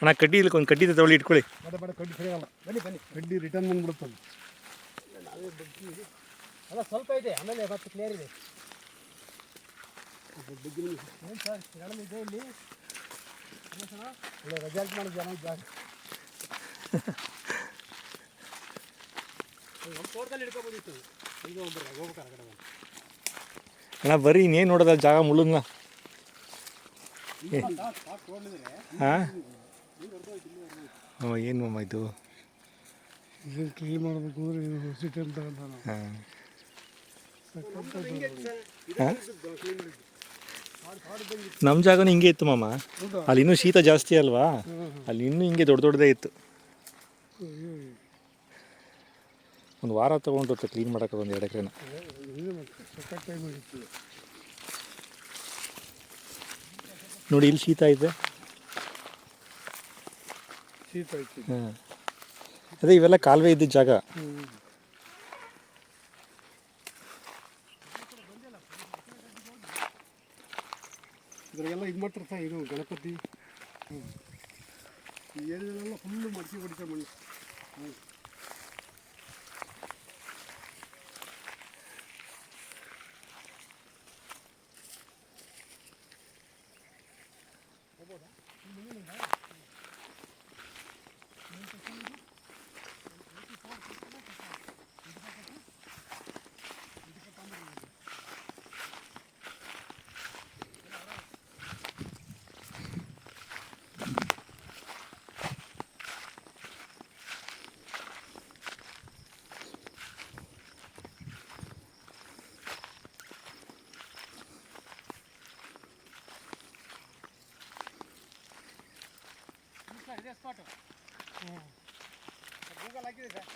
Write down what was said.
ಅಣ್ಣ ಕಡ್ಡಿ ಇಲ್ಲಿ ಒಂದು ಕಡ್ಡಿ ತಗೊಳ್ಳಿ ಇಟ್ಕೊಳ್ಳಿ ಬೇಡ ಬೇಡ ಕಡ್ಡಿ ಸರಿಯಲ್ಲ ಬನ್ನಿ ಬನ್ನಿ ಕಡ್ಡಿ ರಿಟರ್ನ್ ಬಂದ್ಬಿಡುತ್ತಲ್ಲ ಅಲ್ಲ ಸ್ವಲ್ಪ ಇದೆ ಆಮೇಲೆ ಮತ್ತೆ ಕ್ಲಿಯರ್ ಇದೆ ಏನು ಸರ್ ಕೆಳಗೆ ಇದೆ ಇಲ್ಲಿ ಮಾಡೋ ಜನ. ಅಣ್ಣ ಬರೀ ಇನ್ನೇನು ನೋಡೋದ ಜಾಗ ಮುಳುಗ್ನ ಹಾಂ? ಹ್ಞೂ ಏನು ಮಮ್ಮ ಇದು? ಇದನ್ನು ಕ್ಲೀನ್ ಮಾಡಬೇಕು ಅಂದರೆ ಇದು ಹಾಂ? ನಮ್ಮ ಜಾಗನೂ ಹಿಂಗೆ ಇತ್ತು ಮಾಮ. ಅಲ್ಲಿ ಇನ್ನೂ ಶೀತ ಜಾಸ್ತಿ ಅಲ್ವಾ? ಅಲ್ಲಿ ಇನ್ನೂ ಹಿಂಗೆ ದೊಡ್ಡ ದೊಡ್ಡದೇ ಇತ್ತು. ಒಂದು ವಾರ ತೊಗೊಂಡು ಕ್ಲೀನ್ ಮಾಡೋಕೆ ಒಂದು ಎರಡು ಎಕರೆನ. ನೋಡಿ ಇಲ್ಲಿ ಶೀತ ಇದೆ. ಶೀತ ಅದೇ ಇವೆಲ್ಲ ಕಾಲುವೆ ಇದ್ದಿದ್ದ ಜಾಗ. ಇದ್ರಾಗೆಲ್ಲ ಇದು ಮಾಡ್ತಿರ್ತಾರೆ ಇದು ಗಣಪತಿ. ಹ್ಞೂ ಏರಿಯಾದೆಲ್ಲ ಫುಲ್ಲು ಮಡಿಕೆ ಹೊಡಿತಾರೆ ಮಣ್ಣು. ಸರ್ ఇదే స్పాట్ బుగ్గ లాగిదే సార్